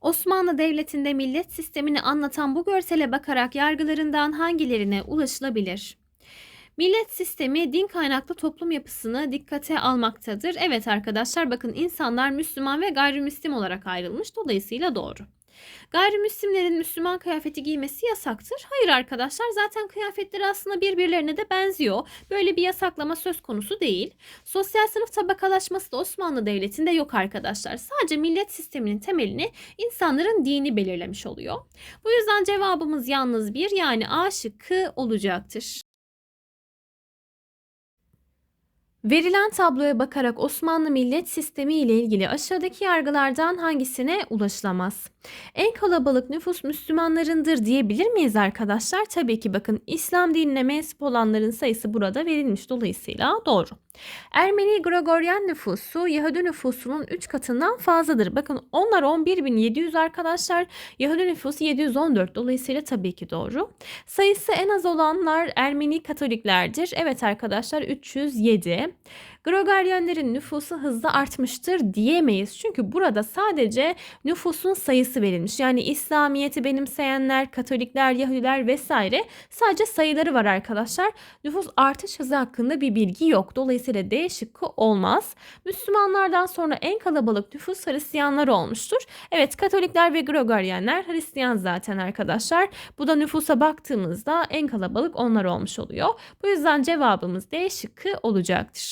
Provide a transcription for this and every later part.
Osmanlı Devleti'nde millet sistemini anlatan bu görsele bakarak yargılarından hangilerine ulaşılabilir? Millet sistemi din kaynaklı toplum yapısını dikkate almaktadır. Evet arkadaşlar bakın insanlar Müslüman ve gayrimüslim olarak ayrılmış. Dolayısıyla doğru. Gayrimüslimlerin Müslüman kıyafeti giymesi yasaktır. Hayır arkadaşlar zaten kıyafetleri aslında birbirlerine de benziyor. Böyle bir yasaklama söz konusu değil. Sosyal sınıf tabakalaşması da Osmanlı Devleti'nde yok arkadaşlar. Sadece millet sisteminin temelini insanların dini belirlemiş oluyor. Bu yüzden cevabımız yalnız bir yani A olacaktır. Verilen tabloya bakarak Osmanlı millet sistemi ile ilgili aşağıdaki yargılardan hangisine ulaşılamaz? En kalabalık nüfus Müslümanlarındır diyebilir miyiz arkadaşlar? Tabii ki bakın İslam dinine mensup olanların sayısı burada verilmiş dolayısıyla doğru. Ermeni Gregoryen nüfusu Yahudi nüfusunun 3 katından fazladır. Bakın onlar 11.700 arkadaşlar. Yahudi nüfusu 714 dolayısıyla tabii ki doğru. Sayısı en az olanlar Ermeni Katoliklerdir. Evet arkadaşlar 307. Gregoryenlerin nüfusu hızla artmıştır diyemeyiz. Çünkü burada sadece nüfusun sayısı verilmiş. Yani İslamiyet'i benimseyenler, Katolikler, Yahudiler vesaire sadece sayıları var arkadaşlar. Nüfus artış hızı hakkında bir bilgi yok. Dolayısıyla D şıkkı olmaz. Müslümanlardan sonra en kalabalık nüfus Hristiyanlar olmuştur. Evet Katolikler ve Gregoryenler Hristiyan zaten arkadaşlar. Bu da nüfusa baktığımızda en kalabalık onlar olmuş oluyor. Bu yüzden cevabımız D şıkkı olacaktır.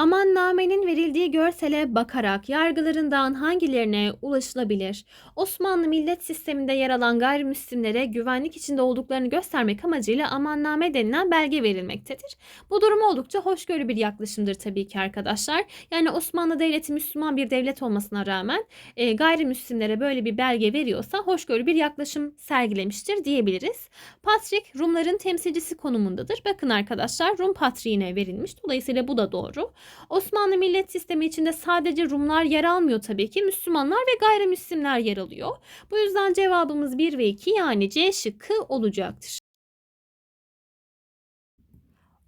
Amannamenin verildiği görsele bakarak yargılarından hangilerine ulaşılabilir? Osmanlı millet sisteminde yer alan gayrimüslimlere güvenlik içinde olduklarını göstermek amacıyla amanname denilen belge verilmektedir. Bu durum oldukça hoşgörülü bir yaklaşımdır tabii ki arkadaşlar. Yani Osmanlı Devleti Müslüman bir devlet olmasına rağmen e, gayrimüslimlere böyle bir belge veriyorsa hoşgörülü bir yaklaşım sergilemiştir diyebiliriz. Patrik Rumların temsilcisi konumundadır. Bakın arkadaşlar Rum patriğine verilmiş. Dolayısıyla bu da doğru. Osmanlı millet sistemi içinde sadece Rumlar yer almıyor tabii ki. Müslümanlar ve gayrimüslimler yer alıyor. Bu yüzden cevabımız 1 ve 2 yani C şıkkı olacaktır.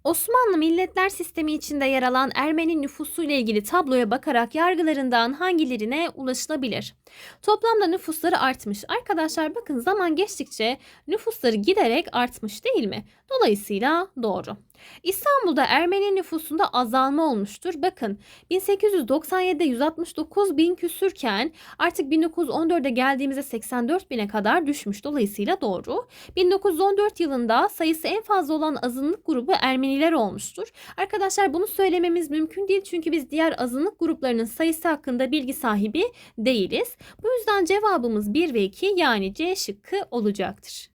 Osmanlı milletler sistemi içinde yer alan Ermeni nüfusu ile ilgili tabloya bakarak yargılarından hangilerine ulaşılabilir? Toplamda nüfusları artmış. Arkadaşlar bakın zaman geçtikçe nüfusları giderek artmış değil mi? Dolayısıyla doğru. İstanbul'da Ermeni nüfusunda azalma olmuştur. Bakın 1897'de 169 bin küsürken artık 1914'e geldiğimizde 84 bine kadar düşmüş. Dolayısıyla doğru. 1914 yılında sayısı en fazla olan azınlık grubu Ermeniler olmuştur. Arkadaşlar bunu söylememiz mümkün değil çünkü biz diğer azınlık gruplarının sayısı hakkında bilgi sahibi değiliz. Bu yüzden cevabımız 1 ve 2 yani C şıkkı olacaktır.